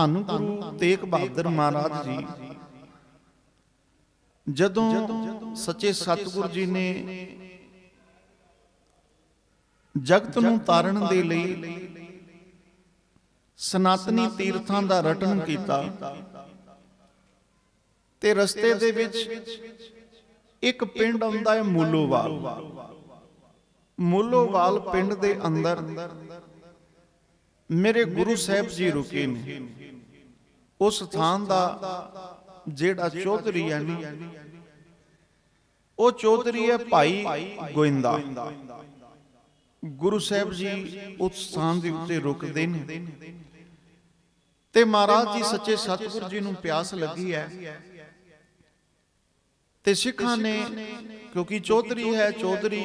ਧੰਨ ਗੁਰੂ ਤੇਗ ਬਹਾਦਰ ਮਹਾਰਾਜ ਜੀ, ਜਦੋਂ ਸੱਚੇ ਸਤਿਗੁਰੂ ਜੀ ਨੇ ਜਗਤ ਨੂੰ ਤਾਰਨ ਦੇ ਲਈ ਸਨਾਤਨੀ ਤੀਰਥਾਂ ਦਾ ਰਟਨ ਕੀਤਾ ਤੇ ਰਸਤੇ ਦੇ ਵਿੱਚ ਇੱਕ ਪਿੰਡ ਆਉਂਦਾ ਹੈ ਮੂਲੋਵਾਲ। ਮੂਲੋਵਾਲ ਪਿੰਡ ਦੇ ਅੰਦਰ ਮੇਰੇ ਗੁਰੂ ਸਾਹਿਬ ਜੀ ਰੁਕੇ ਨੇ। ਉਸ ਸਥਾਨ ਦਾ ਜਿਹੜਾ ਚੌਧਰੀ ਹੈ ਨੀ, ਉਹ ਚੌਧਰੀ ਹੈ ਭਾਈ ਗੋਇੰਦਾ। ਗੁਰੂ ਸਾਹਿਬ ਜੀ ਉਸ ਸਥਾਨ ਦੇ ਉੱਤੇ ਰੁਕਦੇ ਨੇ। ਤੇ ਮਹਾਰਾਜ ਜੀ ਸੱਚੇ ਸਤਿਗੁਰੂ ਜੀ ਨੂੰ ਪਿਆਸ ਲੱਗੀ ਹੈ। ਤੇ ਸਿੱਖਾਂ ਨੇ, ਕਿਉਂਕਿ ਚੌਧਰੀ ਹੈ, ਚੌਧਰੀ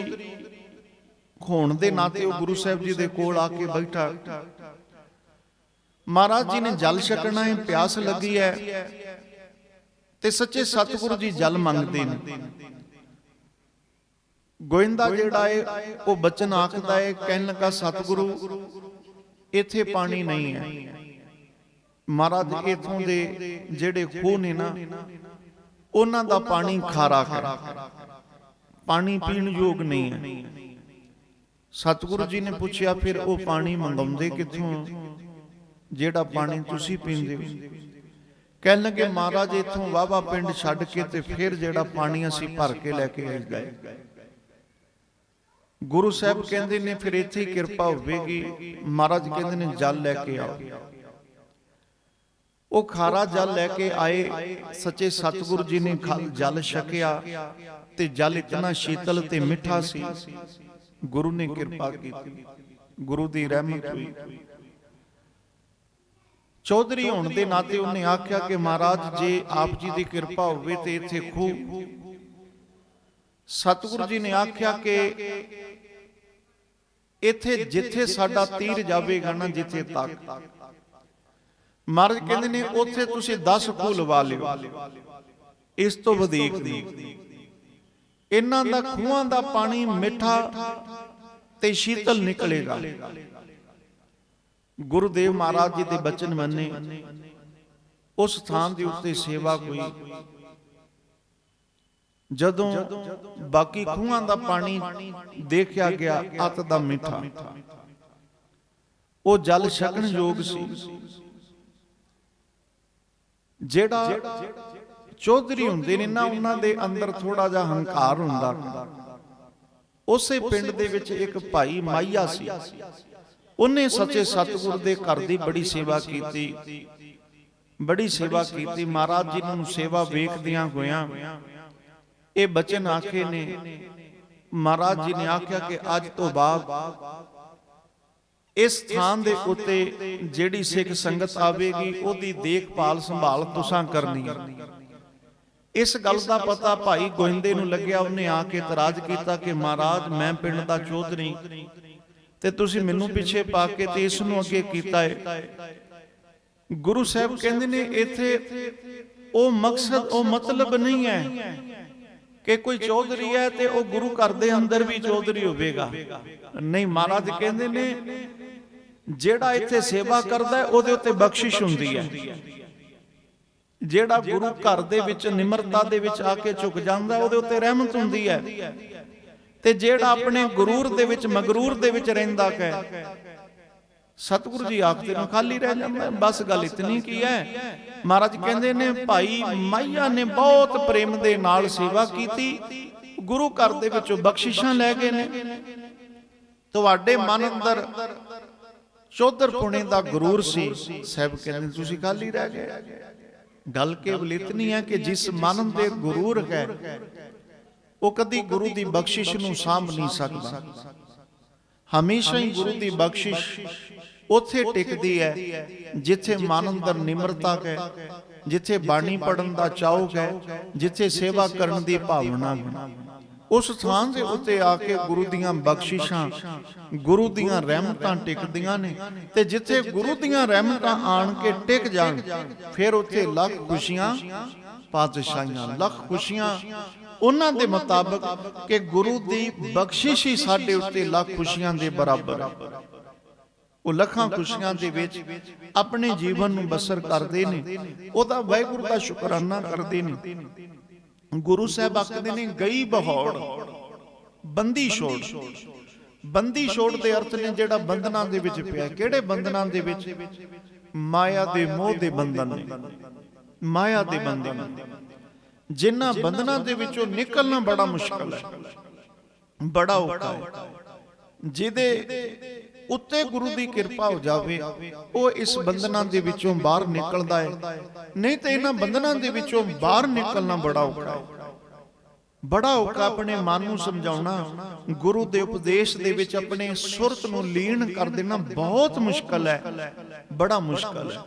ਹੋਣ ਦੇ ਨਾਤੇ ਉਹ ਗੁਰੂ ਸਾਹਿਬ ਜੀ ਦੇ ਕੋਲ ਆ ਕੇ ਬੈਠਾ। ਮਹਾਰਾਜ ਜੀ ਨੇ ਜਲ ਛਕਣਾ ਹੈ ਪਿਆਸ ਲੱਗੀ ਹੈ। ਤੇ ਸੱਚੇ ਸਤਿਗੁਰੂ ਜੀ ਜਲ ਮੰਗਦੇ ਨੇ। ਗੋਇੰਦਾ ਜਿਹੜਾ ਹੈ ਉਹ ਬਚਨ ਆਖਦਾ ਹੈ ਕਹਿਣ ਲੱਗਾ ਸਤਿਗੁਰੂ ਇੱਥੇ ਪਾਣੀ ਨਹੀਂ ਹੈ। ਮਹਾਰਾਜ ਇਥੋਂ ਦੇ ਜਿਹੜੇ ਖੂਹ ਨੇ ਨਾ ਉਹਨਾਂ ਦਾ ਪਾਣੀ ਖਾਰਾ ਹੈ। ਪਾਣੀ ਪੀਣ ਯੋਗ ਨਹੀਂ ਹੈ। ਸਤਿਗੁਰੂ ਜੀ ਨੇ ਪੁੱਛਿਆ ਫਿਰ ਉਹ ਪਾਣੀ ਮੰਗਾਉਂਦੇ ਕਿੱਥੋਂ? ਜਿਹੜਾ ਪਾਣੀ ਤੁਸੀਂ ਪੀਂਦੇ ਹੋ। ਕਹਿਣ ਲੱਗੇ ਮਹਾਰਾਜ ਇਥੋਂ ਵਾਵਾ ਪਿੰਡ ਛੱਡ ਕੇ ਤੇ ਫਿਰ ਜਿਹੜਾ ਪਾਣੀ ਅਸੀਂ ਭਰ ਕੇ ਲੈ ਕੇ ਆਈ ਗਏ ਗੁਰੂ ਸਾਹਿਬ ਕਹਿੰਦੇ ਨੇ ਫਿਰ ਇੱਥੇ ਹੀ ਕਿਰਪਾ ਹੋਵੇਗੀ। ਮਹਾਰਾਜ ਕਹਿੰਦੇ ਨੇ ਜਲ ਲੈ ਕੇ ਆਓ। ਉਹ ਖਾਰਾ ਜਲ ਲੈ ਕੇ ਆਏ। ਸੱਚੇ ਸਤਿਗੁਰੂ ਜੀ ਨੇ ਜਲ ਛਕਿਆ ਤੇ ਜਲ ਇਤਨਾ ਸ਼ੀਤਲ ਤੇ ਮਿੱਠਾ ਸੀ। ਗੁਰੂ ਨੇ ਕਿਰਪਾ ਕੀਤੀ। ਗੁਰੂ ਦੀ ਰਹਿਮਤ ਹੋਈ। ਚੌਧਰੀ ਹੋਣ ਦੇ ਨਾਤੇ ਉਹਨੇ ਆਖਿਆ ਕਿ ਮਹਾਰਾਜ ਜੇ ਆਪ ਜੀ ਦੀ ਕਿਰਪਾ ਹੋਵੇ ਤੇ ਇੱਥੇ ਖੂਹ ਸਤਿਗੁਰੂ ਜੀ ਨੇ ਆਖਿਆ ਕਿ ਇੱਥੇ ਜਿੱਥੇ ਸਾਡਾ ਤੀਰ ਜਾਵੇਗਾ ਨਾ ਜਿੱਥੇ ਤੱਕ। ਮਹਾਰਾਜ ਕਹਿੰਦੇ ਨੇ ਉੱਥੇ ਤੁਸੀਂ 10 ਖੂਹ ਲਵਾ ਲਿਓ। ਇਸ ਤੋਂ ਵਧੇਕ ਨਹੀਂ। ਇਹਨਾਂ ਦਾ ਖੂਹਾਂ ਦਾ ਪਾਣੀ ਮਿੱਠਾ ਤੇ ਸ਼ੀਤਲ ਨਿਕਲੇਗਾ। ਗੁਰੂਦੇਵ ਮਹਾਰਾਜ ਜੀ ਦੇ ਬਚਨ ਮੰਨੇ ਉਸ ਥਾਂ ਦੇ ਉੱਤੇ ਸੇਵਾ ਹੋਈ ਜਦੋਂ ਬਾਕੀ ਖੂਹਾਂ ਦਾ ਪਾਣੀ ਦੇਖਿਆ ਗਿਆ ਅਤ ਦਾ ਮਿੱਠਾ। ਉਹ ਜਲ ਛਕਣ ਯੋਗ ਸੀ। ਜਿਹੜਾ ਚੌਧਰੀ ਹੁੰਦੇ ਨੇ ਨਾ ਉਹਨਾਂ ਦੇ ਅੰਦਰ ਥੋੜਾ ਜਿਹਾ ਹੰਕਾਰ ਹੁੰਦਾ। ਉਸੇ ਪਿੰਡ ਦੇ ਵਿੱਚ ਇੱਕ ਭਾਈ ਮਾਈਆ ਸੀ। ਉਹਨੇ ਸੱਚੇ ਸਤਿਗੁਰ ਦੇ ਘਰ ਦੀ ਬੜੀ ਸੇਵਾ ਕੀਤੀ। ਬੜੀ ਸੇਵਾ ਕੀਤੀ। ਮਹਾਰਾਜ ਜੀ ਨੂੰ ਸੇਵਾ ਵੇਖਦਿਆਂ ਹੋਇਆਂ ਇਹ ਬਚਨ ਆਖੇ ਨੇ। ਮਹਾਰਾਜ ਜੀ ਨੇ ਆਖਿਆ ਕਿ ਅੱਜ ਤੋਂ ਬਾਅਦ ਇਸ ਥਾਂ ਦੇ ਉੱਤੇ ਜਿਹੜੀ ਸਿੱਖ ਸੰਗਤ ਆਵੇਗੀ ਉਹਦੀ ਦੇਖਭਾਲ ਸੰਭਾਲ ਤੁਸਾਂ ਕਰਨੀ ਹੈ ਇਸ ਗੱਲ ਦਾ ਪਤਾ ਭਾਈ ਗੋਇੰਦੇ ਨੂੰ ਲੱਗਿਆ ਉਹਨੇ ਆ ਕੇ ਇਤਰਾਜ਼ ਕੀਤਾ ਕਿ ਮਹਾਰਾਜ ਮੈਂ ਪਿੰਡ ਦਾ ਚੌਧਰੀ। ਤੇ ਤੁਸੀਂ ਮੈਨੂੰ ਪਿੱਛੇ ਪਾ ਕੇ ਤੇ ਇਸ ਨੂੰ ਅੱਗੇ ਕੀਤਾ ਹੈ ਗੁਰੂ ਸਾਹਿਬ ਕਹਿੰਦੇ ਨੇ ਇੱਥੇ ਉਹ ਮਕਸਦ ਉਹ ਮਤਲਬ ਨਹੀਂ ਹੈ ਕਿ ਕੋਈ ਚੌਧਰੀ ਹੈ ਤੇ ਉਹ ਗੁਰੂ ਘਰ ਦੇ ਅੰਦਰ ਵੀ ਚੌਧਰੀ ਹੋਵੇਗਾ। ਨਹੀਂ ਮਹਾਰਾਜ ਕਹਿੰਦੇ ਨੇ ਜਿਹੜਾ ਇੱਥੇ ਸੇਵਾ ਕਰਦਾ ਹੈ ਉਹਦੇ ਉੱਤੇ ਬਖਸ਼ਿਸ਼ ਹੁੰਦੀ ਹੈ। ਜਿਹੜਾ ਗੁਰੂ ਘਰ ਦੇ ਵਿੱਚ ਨਿਮਰਤਾ ਦੇ ਵਿੱਚ ਆ ਕੇ ਝੁਕ ਜਾਂਦਾ ਉਹਦੇ ਉੱਤੇ ਰਹਿਮਤ ਹੁੰਦੀ ਹੈ। ਤੇ ਜਿਹੜਾ ਆਪਣੇ ਗਰੂਰ ਦੇ ਵਿੱਚ ਮਗਰੂਰ ਦੇ ਵਿੱਚ ਰਹਿੰਦਾ ਹੈ ਸਤਿਗੁਰੂ ਜੀ ਆਖਦੇ ਨੇ ਖਾਲੀ ਰਹਿ ਜਾਂਦਾ ਬਸ ਗੱਲ ਇਤਨੀ ਕੀ ਹੈ? ਮਹਾਰਾਜ ਕਹਿੰਦੇ ਨੇ ਭਾਈ ਮਾਈਆ ਨੇ ਬਹੁਤ ਪ੍ਰੇਮ ਦੇ ਨਾਲ ਸੇਵਾ ਕੀਤੀ। ਗੁਰੂ ਘਰ ਦੇ ਵਿੱਚੋਂ ਬਖਸ਼ਿਸ਼ਾਂ ਲੈ ਗਏ ਨੇ। ਤੁਹਾਡੇ ਮਨ ਅੰਦਰ ਚੌਧਰ ਪੁਣੇ ਦਾ ਗਰੂਰ ਸੀ। ਸਾਹਿਬ ਕਹਿੰਦੇ ਤੁਸੀਂ ਖਾਲੀ ਰਹਿ ਗਏ? ਗੱਲ ਕੇਵਲ ਇਤਨੀ ਹੈ ਕਿ ਜਿਸ ਮਨ ਦੇ ਗਰੂਰ ਹੈ। ਉਹ ਕਦੀ ਗੁਰੂ ਦੀ ਬਖਸ਼ਿਸ਼ ਨੂੰ ਸਾਂਭ ਨਹੀਂ ਸਕਦਾ। ਹਮੇਸ਼ਾ ਹੀ ਗੁਰੂ ਦੀ ਬਖਸ਼ਿਸ਼ ਉੱਥੇ ਟਿਕਦੀ ਹੈ ਜਿੱਥੇ ਮਨ ਅੰਦਰ ਨਿਮਰਤਾ ਹੈ ਜਿੱਥੇ ਬਾਣੀ ਪੜਨ ਦਾ ਚਾਉ ਹੈ ਜਿੱਥੇ ਸੇਵਾ ਕਰਨ ਦੀ ਭਾਵਨਾ ਹੈ ਉਸ ਥਾਂ ਦੇ ਉੱਤੇ ਆ ਕੇ ਗੁਰੂ ਦੀਆਂ ਬਖਸ਼ਿਸ਼ਾਂ ਗੁਰੂ ਦੀਆਂ ਰਹਿਮਤਾਂ ਟਿਕਦੀਆਂ ਨੇ ਤੇ ਜਿੱਥੇ ਗੁਰੂ ਦੀਆਂ ਰਹਿਮਤਾਂ ਆਣ ਕੇ ਟਿਕ ਜਾਣ ਫਿਰ ਉੱਥੇ ਲੱਖ ਖੁਸ਼ੀਆਂ ਪਾਤਸ਼ਾਹੀਆਂ ਲੱਖ ਖੁਸ਼ੀਆਂ ਉਹਨਾਂ ਦੇ ਮੁਤਾਬਕ ਕਿ ਗੁਰੂ ਦੀ ਬਖਸ਼ਿਸ਼ ਹੀ ਸਾਡੇ ਉੱਤੇ ਲੱਖ ਖੁਸ਼ੀਆਂ ਦੇ ਬਰਾਬਰ ਹੈ। ਉਹ ਲੱਖਾਂ ਖੁਸ਼ੀਆਂ ਦੇ ਵਿੱਚ ਆਪਣੇ ਜੀਵਨ ਨੂੰ ਬਸਰ ਕਰਦੇ ਨੇ। ਉਹਦਾ ਵਾਹਿਗੁਰੂ ਦਾ ਸ਼ੁਕਰਾਨਾ ਕਰਦੇ ਨੇ। ਗੁਰੂ ਸਾਹਿਬ ਆਖਦੇ ਨੇ ਗਈ ਬਹੌੜ ਬੰਦੀ ਛੋੜ। ਬੰਦੀ ਛੋੜ ਦੇ ਅਰਥ ਨੇ ਜਿਹੜਾ ਬੰਧਨਾਂ ਦੇ ਵਿੱਚ ਪਿਆ ਕਿਹੜੇ ਬੰਧਨਾਂ ਦੇ ਵਿੱਚ? ਮਾਇਆ ਦੇ ਮੋਹ ਦੇ ਬੰਧਨ ਨੇ। ਮਾਇਆ ਦੇ ਬੰਧਨ। ਜਿਨ੍ਹਾਂ ਬੰਧਨਾਂ ਦੇ ਵਿੱਚੋਂ ਨਿਕਲਣਾ ਬੜਾ ਮੁਸ਼ਕਲ ਹੈ। ਬੜਾ ਔਖਾ ਹੈ। ਜਿਹਦੇ ਉੱਤੇ ਗੁਰੂ ਦੀ ਕਿਰਪਾ ਹੋ ਜਾਵੇ, ਉਹ ਇਸ ਬੰਧਨਾਂ ਦੇ ਵਿੱਚੋਂ ਬਾਹਰ ਨਿਕਲਦਾ ਹੈ। ਨਹੀਂ ਤਾਂ ਇਹਨਾਂ ਬੰਧਨਾਂ ਦੇ ਵਿੱਚੋਂ ਬਾਹਰ ਨਿਕਲਣਾ ਬੜਾ ਔਖਾ ਹੈ। ਬੜਾ ਔਖਾ ਆਪਣੇ ਮਨ ਨੂੰ ਸਮਝਾਉਣਾ, ਗੁਰੂ ਦੇ ਉਪਦੇਸ਼ ਦੇ ਵਿੱਚ ਆਪਣੇ ਸੁਰਤ ਨੂੰ ਲੀਨ ਕਰ ਦੇਣਾ ਬਹੁਤ ਮੁਸ਼ਕਲ ਹੈ। ਬੜਾ ਮੁਸ਼ਕਲ ਹੈ।